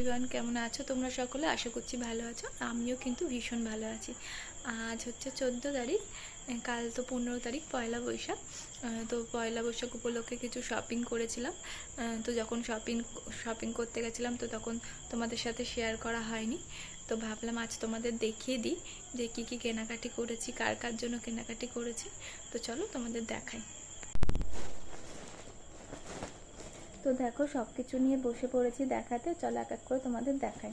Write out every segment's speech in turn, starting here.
Everyone কেমন আছো তোমরা সকলে? আশা করছি ভালো আছো। আমিও কিন্তু ভীষণ ভালো আছি। আজ হচ্ছে চোদ্দ তারিখ কাল তো পনেরো তারিখ, পয়লা বৈশাখ। তো পয়লা বৈশাখ উপলক্ষে কিছু শপিং করেছিলাম। তো যখন শপিং শপিং করতে গেছিলাম, তো তখন তোমাদের সাথে শেয়ার করা হয়নি। তো ভাবলাম আজ তোমাদের দেখিয়ে দিই যে কী কী কেনাকাটি করেছি, কার কার জন্য কেনাকাটি করেছি। তো চলো তোমাদের দেখাই। তো দেখো সব কিছু নিয়ে বসে পড়েছি দেখাতে। চলো এক এক করে তোমাদের দেখাই।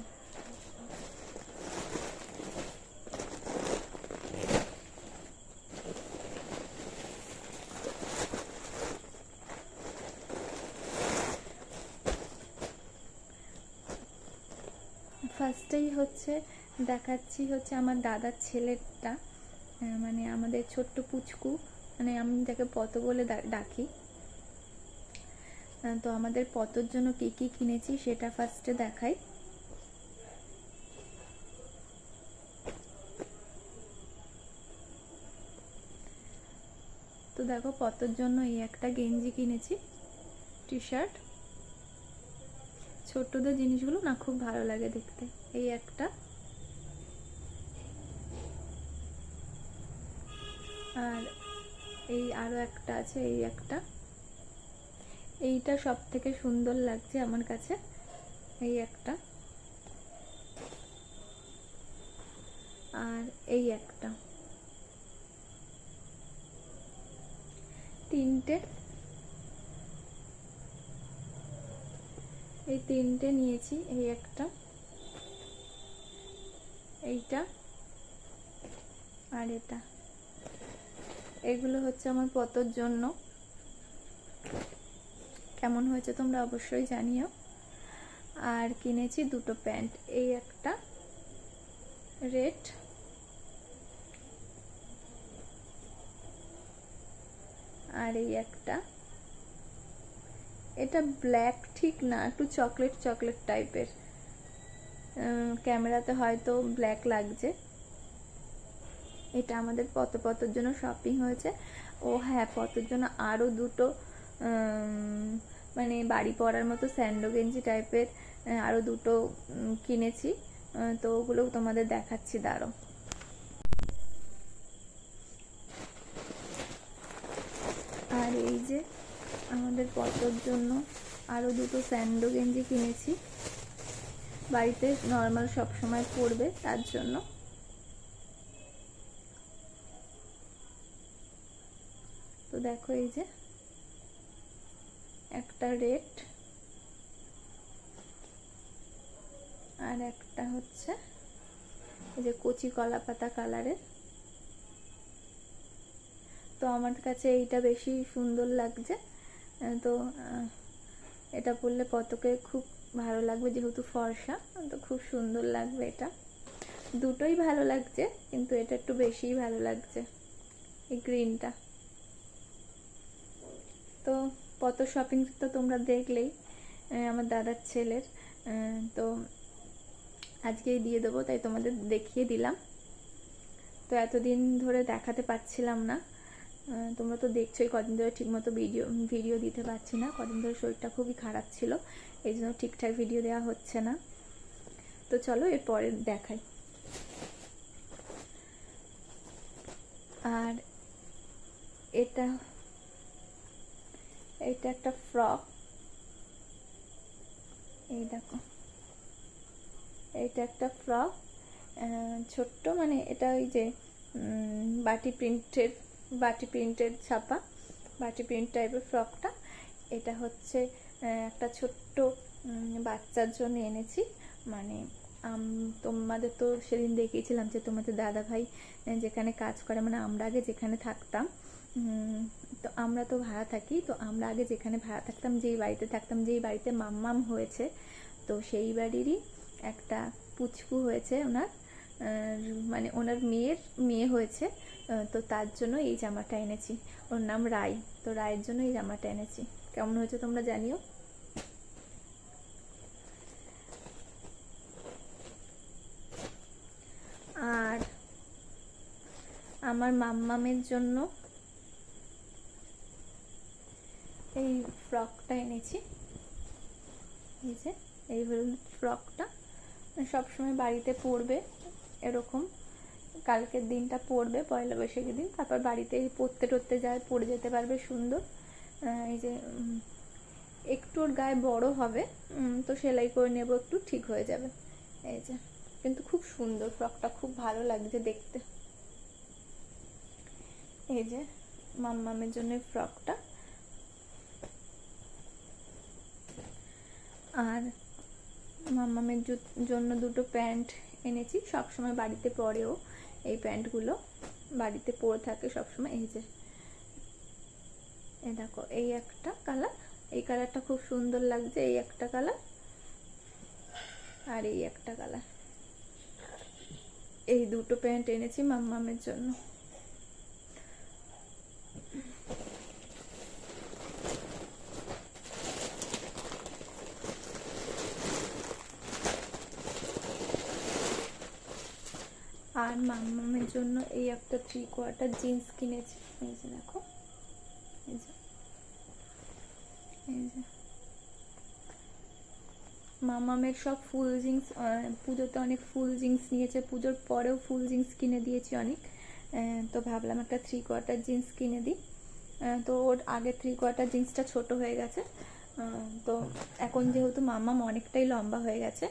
ফার্স্টেই হচ্ছে দেখাচ্ছি হচ্ছে আমার দাদার আহ, মানে আমাদের ছোট্ট পুচকু মানে আমি যাকে পত বলে ডাকি। তো আমাদের পতর জন্য কী কী কিনেছি সেটা ফার্স্টে দেখাই। তো দেখো, পতর জন্য এই একটা গেঞ্জি কিনেছি টি শার্ট ছোট্টদের জিনিসগুলো না খুব ভালো লাগে দেখতে, এই একটা। আর এই আরও একটা আছে, এই একটা। এইটা সব থেকে সুন্দর লাগছে আমার কাছে, এই একটা। আর এই একটা। তিনটে। এই তিনটে নিয়েছি, এই একটা। এইটা আর এটা। এগুলো হচ্ছে আমার পতর জন্য। কেমন হয়েছে তোমরা অবশ্যই জানিও। আর কিনেছি দুটো প্যান্ট, এই একটা রেড। আর এই একটা, এটা ব্ল্যাক ঠিক না, একটু চকলেট চকলেট টাইপের। ক্যামেরাতে হয়তো ব্ল্যাক লাগছে। এটা আমাদের পত পতর জন্য শপিং হয়েছে। ও হ্যাঁ পতর জন্য আরও দুটো মানে বাড়ি পরার মতো স্যান্ডো গেঞ্জি টাইপের আরও দুটো কিনেছি। তো ওগুলো তোমাদের দেখাচ্ছি দাঁড়ো আর এই যে আমাদের পতর জন্য আরও দুটো স্যান্ডো গেঞ্জি কিনেছি। বাড়িতে নর্মাল সব সময় পরবে, তার জন্য। তো দেখো এই যে একটা রেড আর একটা হচ্ছে এই যে কচি কলা পাতা কালারের। তো আমার কাছে এইটা বেশি সুন্দর লাগছে। তো এটা পরলে পতকে খুব ভালো লাগবে যেহেতু ফর্সা, তো খুব সুন্দর লাগবে এটা। দুটোই ভালো লাগছে, কিন্তু এটা একটু বেশিই ভালো লাগছে, এই গ্রিনটা তো কত শপিং তো তোমরা দেখলেই আমার দাদার ছেলের। তো আজকেই দিয়ে দেবো, তাই তোমাদের দেখিয়ে দিলাম। তো এতদিন ধরে দেখাতে পারছিলাম না। তোমরা তো দেখছোই, কদিন ধরে ঠিকমতো ভিডিও ভিডিও দিতে পারছি না। কদিন ধরে শরীরটা খুবই খারাপ ছিল, এই জন্য ঠিকঠাক ভিডিও দেওয়া হচ্ছে না। তো চলো, এরপরে দেখাই। আর এটা এটা একটা ফ্রক। এই দেখো। এইটা একটা ফ্রক। ছোট্ট মানে এটা ওই যে বাটি প্রিন্টের বাটি প্রিন্টের ছাপা, বাটি প্রিন্ট টাইপের ফ্রকটা। এটা হচ্ছে একটা ছোট্ট বাচ্চার জন্য এনেছি। মানে তোমাদের তো সেদিন দেখিয়েছিলাম যে তোমাদের দাদা ভাই যেখানে কাজ করে মানে আমরা আগে যেখানে থাকতাম তো আমরা তো ভাড়া থাকি, তো আমরা আগে যেখানে ভাড়া থাকতাম, যেই বাড়িতে থাকতাম, যেই বাড়িতে মাম্মাম হয়েছে, তো সেই বাড়িরই একটা পুচকু হয়েছে ওনার মানে ওনার মেয়ের মেয়ে হয়েছে তো তার জন্য এই জামাটা এনেছি। ওর নাম রায় তো রায়ের জন্য এই জামাটা এনেছি। কেমন হয়েছে তোমরা জানিও? আর আমার মাম্মামের জন্য এই ফ্রকটা এনেছি। এই যে, এই হল ফ্রকটা সবসময় বাড়িতে পরবে, এরকম। কালকের দিনটা পরবে, পয়লা বৈশাখের দিন। তারপর বাড়িতে পরতে টরতে যায়, পরে যেতে পারবে, সুন্দর। এই যে একটু ওর গায়ে বড় হবে তো সেলাই করে নেব একটু, ঠিক হয়ে যাবে। এই যে, কিন্তু খুব সুন্দর ফ্রকটা খুব ভালো লাগছে দেখতে। এই যে, মাম্মামের জন্য ফ্রকটা আর মাম্মামের জু- জন্য দুটো প্যান্ট এনেছি। সবসময় বাড়িতে পরেও এই প্যান্টগুলো বাড়িতে পরে থাকে সবসময়। এই যে, এই দেখো, এই একটা কালার, এই কালারটা খুব সুন্দর লাগছে, এই একটা কালার আর এই একটা কালার। এই দুটো প্যান্ট এনেছি মাম্মামের জন্য। আর মাম্মামের জন্য এই একটা থ্রি কোয়ার্টার জিন্স কিনেছি। এই যে দেখো। এই যে। এই যে। মামামের সব ফুল জিন্স পুজোতে অনেক ফুল জিন্স নিয়েছে। পুজোর পরেও ফুল জিন্স কিনে দিয়েছি অনেক। তো ভাবলাম একটা থ্রি কোয়ার্টার জিন্স কিনে দিই। তো ওর আগে থ্রি কোয়ার্টার জিন্সটা ছোট হয়ে গেছে। তো এখন যেহেতু মামাম অনেকটাই লম্বা হয়ে গেছে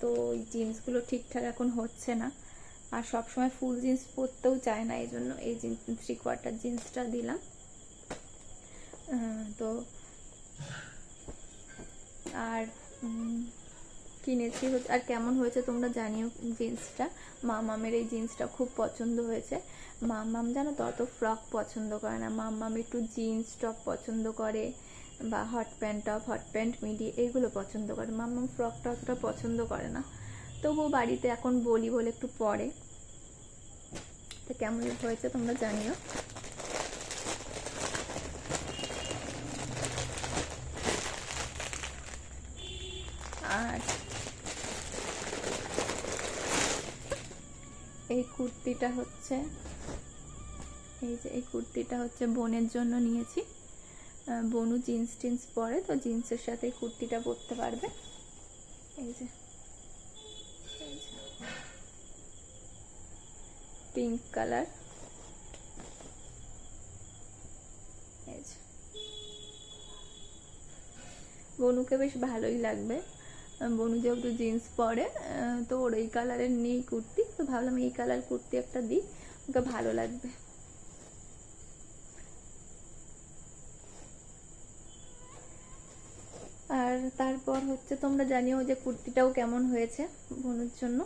তো ওই জিন্সগুলো ঠিকঠাক এখন হচ্ছে না। আর সবসময় ফুল জিন্স পরতেও চায় না, এই জন্য এই জিন্স থ্রি কোয়ার্টার জিন্সটা দিলাম। তো আর কিনেছি আর কেমন হয়েছে তোমরা জানিও জিন্সটা মামামের এই জিন্সটা খুব পছন্দ হয়েছে। মামাম জানো তত ফ্রক পছন্দ করে না। মামাম একটু জিন্স টপ পছন্দ করে বা hot pant top hot pant midi এইগুলো পছন্দ করে। মামাম ফ্রকটা অতটা পছন্দ করে না। তবুও বাড়িতে এখন বলি বলে একটু পরে। তো কেমন হয়েছে তোমরা জানিও। আর এই কুর্তিটা হচ্ছে, এই যে এই কুর্তিটা হচ্ছে বোনের জন্য নিয়েছি। বনু জিন্স টিন্স পরে, তো জিন্সের সাথে কুর্তিটা পরতে পারবে। এই যে। পিঙ্ক কালার বনুকে বেশ ভালোই লাগবে। বনু যেহেতু জিন্স পরে তো ওর এই কালারের নেই কুর্তি, তো ভাবলাম এই কালার কুর্তি একটা দিই, ওকে ভালো লাগবে। আর তারপর হচ্ছে তোমরা জানিও যে কুর্তিটাও কেমন হয়েছে বনুর জন্য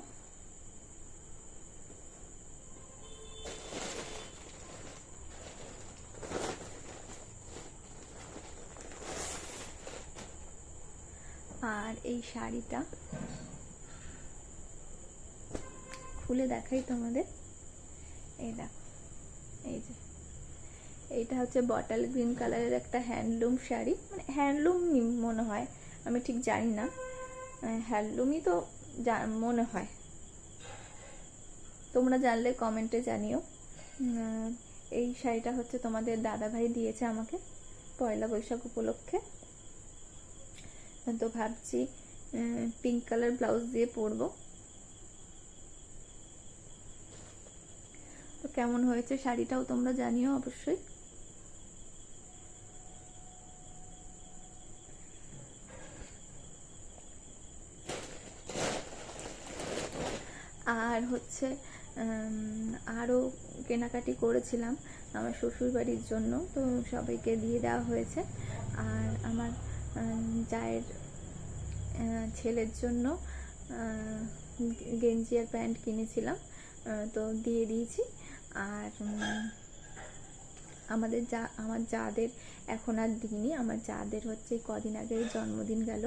আর এই শাড়িটা। খুলে দেখাই তোমাদের। এই দেখো, এই যে। এইটা হচ্ছে বটল গ্রিন কালারের একটা হ্যান্ডলুম শাড়ি। মানে হ্যান্ডলুম মনে হয়, আমি ঠিক জানি না। হ্যান্ডলুমই তো মনে হয়। তোমরা জানলে কমেন্টে জানিও। এই শাড়িটা হচ্ছে তোমাদের দাদাভাই দিয়েছে আমাকে পয়লা বৈশাখ উপলক্ষে। তো ভাবছি পিঙ্ক কালার ব্লাউজ দিয়ে পরবো। তো কেমন হয়েছে শাড়িটাও তোমরা জানিও অবশ্যই। আর হচ্ছে আরও কেনাকাটি করেছিলাম আমার শ্বশুর বাড়ির জন্য, তো সবাইকে দিয়ে দেওয়া হয়েছে। আর আমার জায়ের ছেলের জন্য গেঞ্জি আর প্যান্ট কিনেছিলাম। তো দিয়ে দিয়েছি। আর আমাদের যা, আমার যাদের এখন আর দিইনি, আমার যাদের হচ্ছে কদিন আগে জন্মদিন গেল,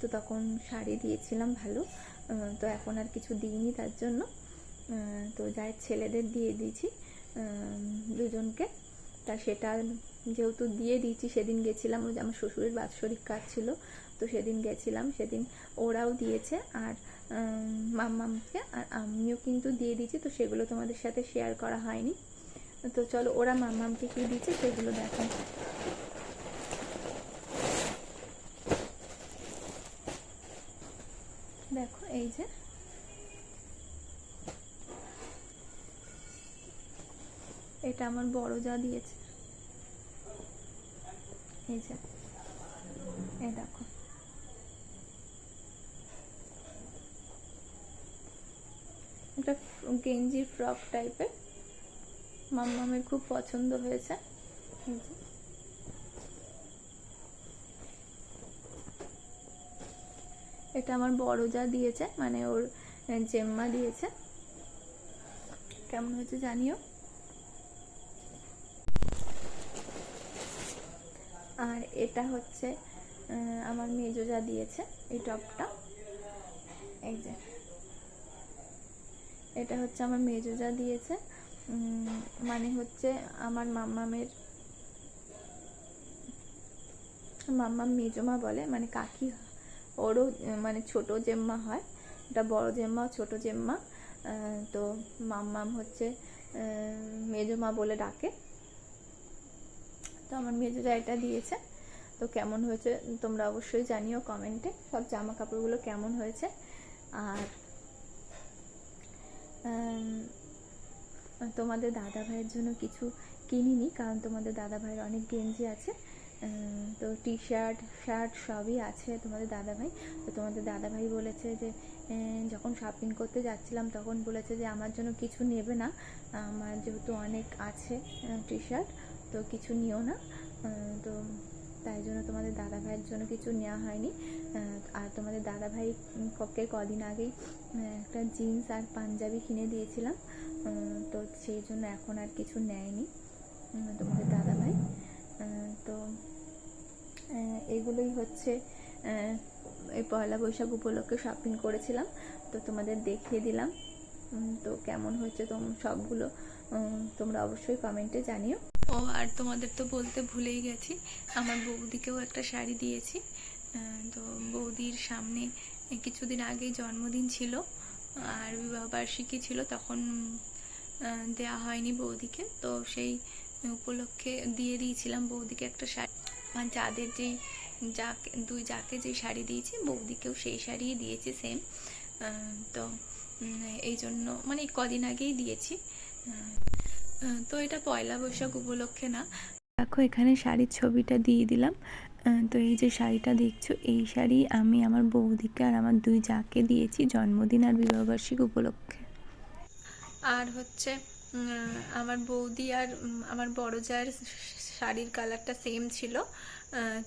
তো তখন শাড়ি দিয়েছিলাম ভালো। তো এখন আর কিছু দিইনি তার জন্য। তো যাই ছেলেদের দিয়ে দিয়েছি দুজনকে। তা সেটা যেহেতু দিয়ে দিয়েছি, সেদিন গেছিলাম, ওই যে আমার শ্বশুরের বাৎসরিক কাজ ছিল তো সেদিন গেছিলাম, সেদিন ওরাও দিয়েছে আর মাম্মামকে আর আমিও কিন্তু দিয়ে দিয়েছি, তো সেগুলো তোমাদের সাথে শেয়ার করা হয়নি। তো চলো ওরা মাম্মামকে কি দিয়েছে সেগুলো দেখো। দেখো, এই যে। এটা আমার বড় যা দিয়েছে। এই যে। এই দেখো। এটা গেঞ্জি ফ্রক টাইপের মাম্মামের খুব পছন্দ হয়েছে। এটা আমার বড় যা দিয়েছে মানে ওর জেম্মা দিয়েছে। কেমন হয়েছে জানিও? আর এটা হচ্ছে আমার মেজো যা দিয়েছে, এই টপটা এই যে। এটা হচ্ছে আমার মেজো যা দিয়েছে মানে হচ্ছে আমার মাম্মামের মাম্মাম মেজমা বলে মানে কাকি, ওরও মানে ছোট জেম্মা হয় এটা বড় জেম্মা, ছোট জেম্মা তো মাম্মাম হচ্ছে মেজমা বলে ডাকে। তো আমার মেজোরা এটা দিয়েছে, তো কেমন হয়েছে তোমরা অবশ্যই জানিও কমেন্টে, সব জামা কাপড়গুলো কেমন হয়েছে, আর তোমাদের দাদা ভাইয়ের জন্য কিছু কিনিনি, কারণ তোমাদের দাদা ভাইয়ের অনেক গেঞ্জি আছে। তো টি শার্ট শার্ট সবই আছে তোমাদের দাদা ভাই তো তোমাদের দাদা ভাই বলেছে যে যখন শপিং করতে যাচ্ছিলাম তখন বলেছে যে, আমার জন্য কিছু নেবে না। আমার যেহেতু অনেক আছে টি শার্ট তো কিছু নিও না। তো তাই জন্য তোমাদের দাদা ভাইয়ের জন্য কিছু নেওয়া হয়নি। আর তোমাদের দাদা ভাই পক্ষে কদিন আগেই একটা জিন্স আর পাঞ্জাবি কিনে দিয়েছিলাম। তো সেই জন্য এখন আর কিছু নেয়নি তোমাদের দাদা ভাই তো এগুলোই হচ্ছে এই পয়লা বৈশাখ উপলক্ষে শপিং করেছিলাম। তো তোমাদের দেখিয়ে দিলাম। তো কেমন হচ্ছে তোম, সবগুলো? তোমরা অবশ্যই কমেন্টে জানিও। ও, আর তোমাদের তো বলতে ভুলেই গেছি, আমার বৌদিকেও একটা শাড়ি দিয়েছি। তো বৌদির সামনে কিছুদিন আগেই জন্মদিন ছিল, আর বিবাহবার্ষিকী ছিল, তখন দেয়া হয়নি বৌদিকে। তো সেই উপলক্ষে দিয়ে দিয়েছিলাম বৌদিকে একটা শাড়ি। আমার যাদের যেই যাকে, দুই যাকে যে শাড়ি দিয়েছি, বৌদিকেও সেই শাড়িই দিয়েছি সেম তো এই জন্য মানে কদিন আগেই দিয়েছি। তো এটা পয়লা বৈশাখ উপলক্ষে না। দেখো এখানে শাড়ির ছবিটা দিয়ে দিলাম। তো এই যে শাড়িটা দেখছ এই শাড়ি আমি আমার বৌদিকে আর আমার দুই যাকে দিয়েছি জন্মদিন আর বিবাহবার্ষিক উপলক্ষে। আর হচ্ছে আমার বৌদি আর আমার বড় জায়ের শাড়ির কালারটা সেম ছিল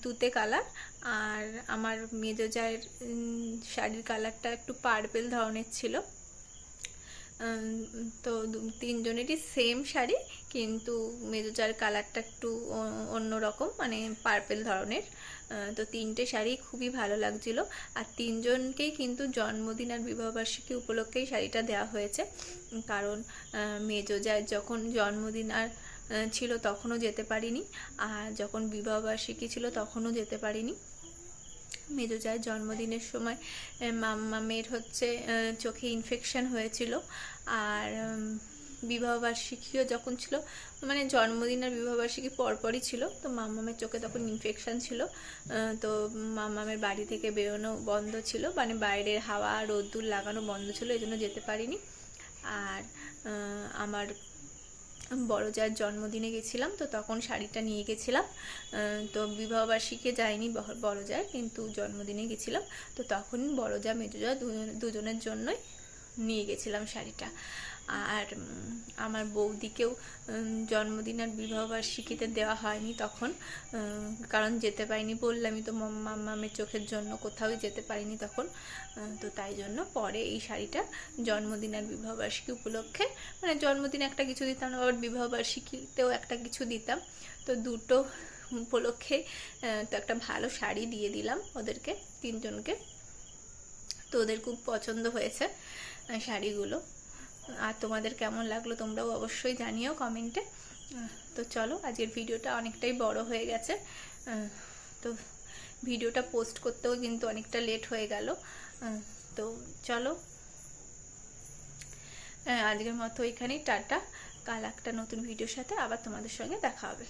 তুতে কালার। আর আমার মেজো জায়ের শাড়ির কালারটা একটু পার্পেল ধরনের ছিল। তো তিনজনেরই সেম শাড়ি, কিন্তু মেজোজার কালারটা একটু অন্য রকম মানে পার্পেল ধরনের। তো তিনটে শাড়ি খুবই ভালো লাগছিল। আর তিনজনকেই কিন্তু জন্মদিন আর বিবাহবার্ষিকী উপলক্ষেই শাড়িটা দেওয়া হয়েছে। কারণ মেজোজার যখন জন্মদিন আর ছিল তখনও যেতে পারিনি। আর যখন বিবাহবার্ষিকী ছিল তখনও যেতে পারিনি। মেজো জন্মদিনের সময় মাম্মামের হচ্ছে চোখে ইনফেকশন হয়েছিল। আর বিবাহবার্ষিকীও যখন ছিল মানে জন্মদিন আর বিবাহবার্ষিকী পরপরই ছিল, তো মাম্মামের চোখে তখন ইনফেকশান ছিল। তো মাম্মামের বাড়ি থেকে বেরোনো বন্ধ ছিল মানে বাইরের হাওয়া, রোদ্দুর লাগানো বন্ধ ছিল এই জন্য যেতে পারিনি। আর আমার বড় যার জন্মদিনে গেছিলাম, তো তখন শাড়িটা নিয়ে গেছিলাম। তো বিবাহবার্ষিকে যাইনি বড় যায় কিন্তু জন্মদিনে গেছিলাম। তো তখন বড় যা মেজো যা দুজনের জন্যই নিয়ে গেছিলাম শাড়িটা। আর আমার বৌদিকেও জন্মদিন আর বিবাহবার্ষিকীতে দেওয়া হয়নি তখন কারণ যেতে পারিনি বললামই তো মাম- মাম্মামের চোখের জন্য কোথাও যেতে পারিনি তখন তো তাই জন্য পরে এই শাড়িটা জন্মদিন আর বিবাহবার্ষিকী উপলক্ষে মানে জন্মদিন একটা কিছু দিতাম, আবার বিবাহবার্ষিকীতেও একটা কিছু দিতাম, তো দুটো উপলক্ষে তো একটা ভালো শাড়ি দিয়ে দিলাম ওদেরকে, তিনজনকে, তো ওদের খুব পছন্দ হয়েছে শাড়িগুলো। আর তোমাদের কেমন লাগল তোমরাও অবশ্যই জানিও কমেন্টে তো চলো, আজকের ভিডিওটা অনেকটাই বড় হয়ে গেছে। তো ভিডিওটা পোস্ট করতেও কিন্তু অনেকটা লেট হয়ে গেল। তো চলো, আজকের মতো এখানেই, টাটা। কাল একটা নতুন ভিডিওর সাথে আবার তোমাদের সঙ্গে দেখা হবে।